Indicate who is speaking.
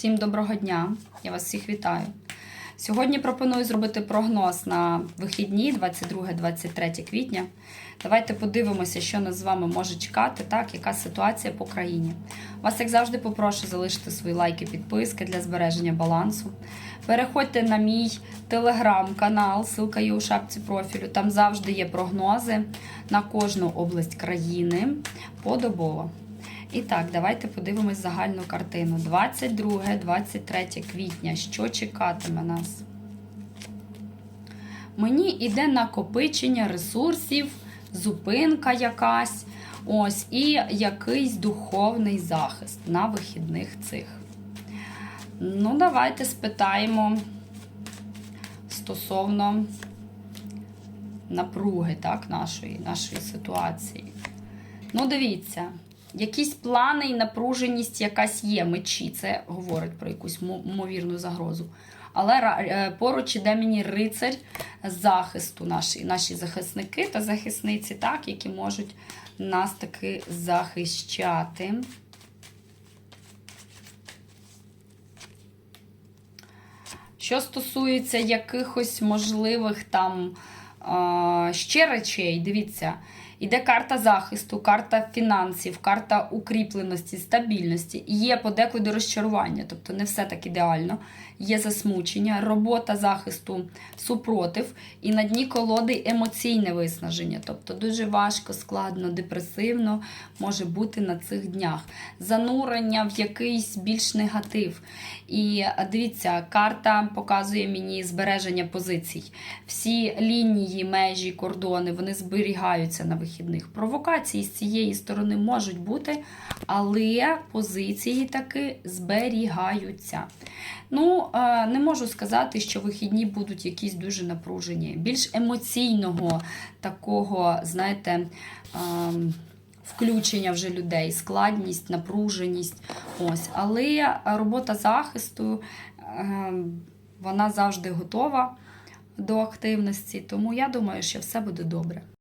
Speaker 1: Всім доброго дня! Я вас всіх вітаю. Сьогодні пропоную зробити прогноз на вихідні 22-23 квітня. Давайте подивимося, що нас з вами може чекати, так, яка ситуація по країні. Вас, як завжди, попрошу залишити свої лайки, підписки для збереження балансу. Переходьте на мій телеграм-канал, ссылка є у шапці профілю. Там завжди є прогнози на кожну область країни подобово. І так, давайте подивимось загальну картину. 22-23 квітня. Що чекатиме нас? Мені йде накопичення ресурсів, зупинка якась. Ось, і якийсь духовний захист на вихідних цих. Ну, давайте спитаємо стосовно напруги так, нашої, нашої ситуації. Ну, дивіться. Якісь плани і напруженість якась є мечі. Це говорить про якусь ймовірну загрозу. Але е, поруч іде мені рицарь захисту, наші наші захисники та захисниці, так, які можуть нас таки захищати. Що стосується якихось можливих там ще речей, дивіться. Іде карта захисту, карта фінансів, карта укріпленості, стабільності. Є подекуди розчарування, тобто не все так ідеально. Є засмучення, робота захисту супротив, і на дні колоди емоційне виснаження. Тобто дуже важко, складно, депресивно може бути на цих днях. Занурення в якийсь більш негатив. І дивіться, карта показує мені збереження позицій. Всі лінії, межі, кордони вони зберігаються на вихідних. Провокації з цієї сторони можуть бути, але позиції таки зберігаються. Ну, не можу сказати, що вихідні будуть якісь дуже напружені. Більш емоційного такого, знаєте, включення вже людей, складність, напруженість. Ось. Але робота захисту, вона завжди готова до активності, тому я думаю, що все буде добре.